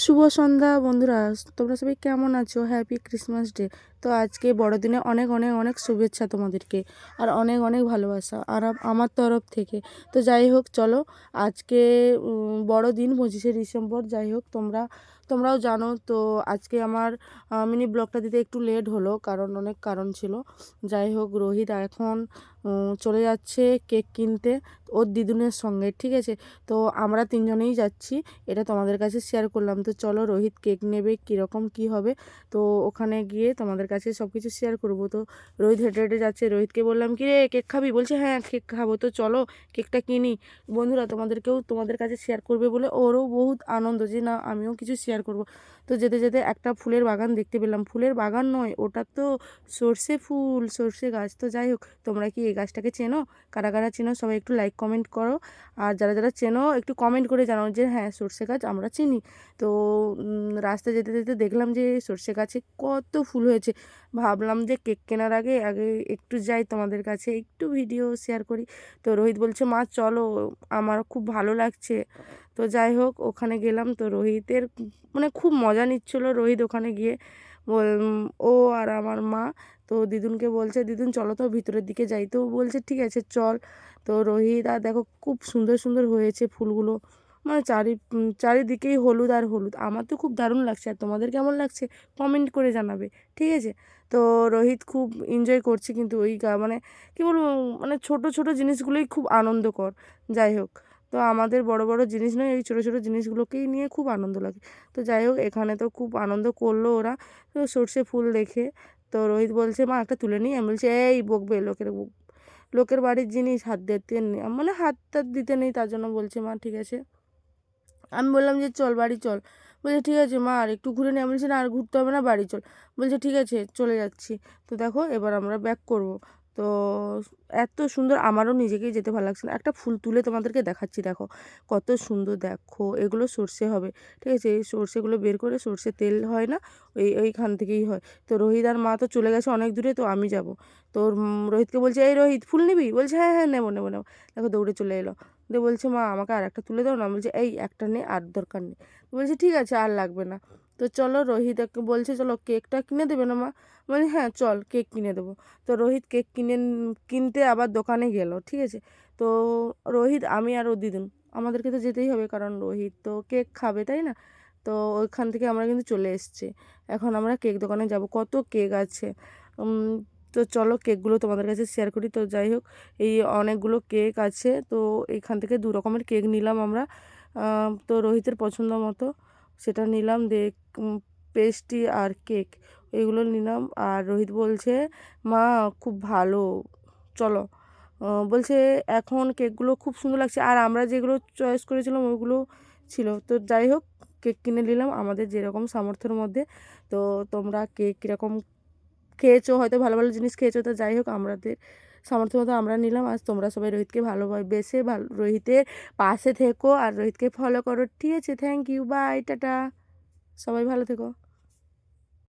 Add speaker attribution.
Speaker 1: শুভ সন্ধ্যা বন্ধুরা তোমরা সবাই কেমন আছো? হ্যাপি ক্রিসমাস ডে তো আজকে বড়দিনে অনেক অনেক অনেক শুভেচ্ছা তোমাদেরকে আর অনেক অনেক ভালোবাসা আর আমার তরফ থেকে। তো যাই হোক, চলো আজকে বড়দিন পঁচিশে ডিসেম্বর, যাই হোক, তোমরা, তোমরাও জানো। তো আজকে আমার মিনি ব্লগটা দিতে একটু লেট হলো, কারণ অনেক কারণ ছিল। যাই হোক, রোহিত এখন চলে যাচ্ছে কেক কিনতে ওর দিদুনের সঙ্গে, ঠিক আছে? তো আমরা তিনজনেই যাচ্ছি, এটা তোমাদের কাছে শেয়ার করলাম। তো চলো, রোহিত কেক নেবে, কীরকম, কী হবে? তো ওখানে গিয়ে তোমাদের কাছে সব কিছু শেয়ার করব। তো রোহিত হেঁটে হেঁটে যাচ্ছে। রোহিতকে বললাম কি রে কেক খাবি? বলছে হ্যাঁ কেক খাব। তো চলো কেকটা কিনি। বন্ধুরা তোমাদেরকেও তোমাদের কাছে শেয়ার করবে বলে ওরও বহুত আনন্দ যে না আমিও কিছু শেয়ার করব। তো যেতে যেতে একটা ফুলের বাগান দেখতে পেলাম। ফুলের বাগান নয় ওটা তো সর্ষে ফুল সর্ষে গাছ। তো যাই হোক তোমরা কি এই গাছটাকে চেনো? কারা কারা চেনো সবাই একটু লাইক কমেন্ট করো। আর যারা যারা চেনো একটু কমেন্ট করে জানাও যে হ্যাঁ সর্ষে গাছ আমরা চিনি। তো উম, রাস্তায় যেতে যেতে দেখলাম যে সর্ষে গাছে কত ফুল হয়েছে। ভাবলাম যে কেক কেনার আগে আগে একটু যাই তোমাদের কাছে, একটু ভিডিও শেয়ার করি। তো রোহিত বলছে, মা, চলো, আমার খুব ভালো লাগছে। তো যাই হোক, ওখানে গেলাম। তো রোহিতের মানে খুব মজা নিচ্ছিল রোহিত ওখানে গিয়ে। ও আর আমার মা। তো দিদুনকে বলছে, দিদুন, চলো তো ভিতরের দিকে যাই। তো বলছে, ঠিক আছে, চল। তো রোহিত, আর দেখো, খুব সুন্দর সুন্দর হয়েছে ফুলগুলো। মানে চারি চারিদিকেই হলুদ আর হলুদ। আমার তো খুব দারুণ লাগছে। আর তোমাদের কেমন লাগছে? কমেন্ট করে জানাবে, ঠিক আছে? তো রোহিত খুব এনজয় করছে কিন্তু ওই মানে কী বলব মানে ছোট ছোট জিনিসগুলোই খুব আনন্দকর। যাই হোক, তো আমাদের বড় বড় জিনিস নয়, এই ছোটো ছোটো জিনিসগুলোকেই নিয়ে খুব আনন্দ লাগে। তো যাই হোক, এখানে তো খুব আনন্দ করল ওরা। তো সর্ষে ফুল দেখে তো রোহিত বলছে, মা, একটা তুলে নিই। আমি বলছি, এই বকবে লোকের লোকের বাড়ির জিনিস, হাত দিতে নেই মানে হাত টাত দিতে নেই, তার জন্য বলছে, মা, ঠিক আছে। আমি বললাম যে, চল, বাড়ি চল। বলছে, ঠিক আছে, মা, আর একটু ঘুরে নিয়ে বলছি, না, আর ঘুরতে হবে না, বাড়ি চল। বলছে, ঠিক আছে, চলে যাচ্ছি। তো দেখো, এবার আমরা ব্যাক করব। তো এত সুন্দর, আমারও নিজেকেই যেতে ভালো লাগছে না। একটা ফুল তুলে তোমাদেরকে দেখাচ্ছি, দেখো। কত সুন্দর, দেখো, এগুলো সর্ষে হবে। ঠিক আছে, এই সর্ষেগুলো বের করে সর্ষে তেল হয় না, ওই, ওইখান থেকেই হয়। তো রোহিত আর মা তো চলে গেছে অনেক দূরে, তো আমি যাব। তো রোহিতকে বলছে, এই রোহিত, ফুল নিবি? বলছে হ্যাঁ হ্যাঁ নেব নেব নেব। দেখো, দৌড়ে চলে এলো। দিয়ে বলছে, মা, আমাকে আর একটা তুলে দাও না? বলছে, এই একটা নে, আর দরকার নেই। বলছে, ঠিক আছে, আর লাগবে না। তো চলো রোহিত বলছে, চলো কেকটা কিনে দেবে না, মা? বলি হ্যাঁ চল, কেক কিনে দেবো। তো রোহিত কেক কিনে, কিনতে আবার দোকানে গেল, ঠিক আছে? তো রোহিত, আমি আর ও দিদুন, আমাদেরকে তো যেতেই হবে, কারণ রোহিত তো কেক খাবে, তাই না? তো ওইখান থেকে আমরা কিন্তু চলে এসেছি। এখন আমরা কেক দোকানে যাব, কত কেক আছে? তো চলো কেকগুলো তোমাদের কাছে শেয়ার করি। তো যাই হোক, এই অনেকগুলো কেক আছে, তো এইখান থেকে দু রকমের কেক নিলাম আমরা। তো রোহিতের পছন্দ মতো সেটা নিলাম দে পেস্ট্রি আর কেক, এগুলো নিলাম। আর রোহিত বলছে, মা, খুব ভালো, চলো। বলছে, এখন কেকগুলো খুব সুন্দর লাগছে। আর আমরা যেগুলো চয়েস করেছিলাম ওইগুলো ছিল। তো যাই হোক, কেক কিনে নিলাম আমাদের যেরকম সামর্থ্যের মধ্যে। তো তোমরা কেক কীরকম খেয়েছো, হয়তো ভালো ভালো জিনিস খেয়েছো, তো যাই হোক আমাদের সামর্থ্য মতো আমরা নিলাম। আজ তোমরা সবাই রোহিতকে ভালোবেসে ভালো, রোহিতের পাশে থেকো আর রোহিতকে ফলো করো। ঠিক আছে থ্যাংক ইউ বাই টাটা। সবাই ভালো থেকো।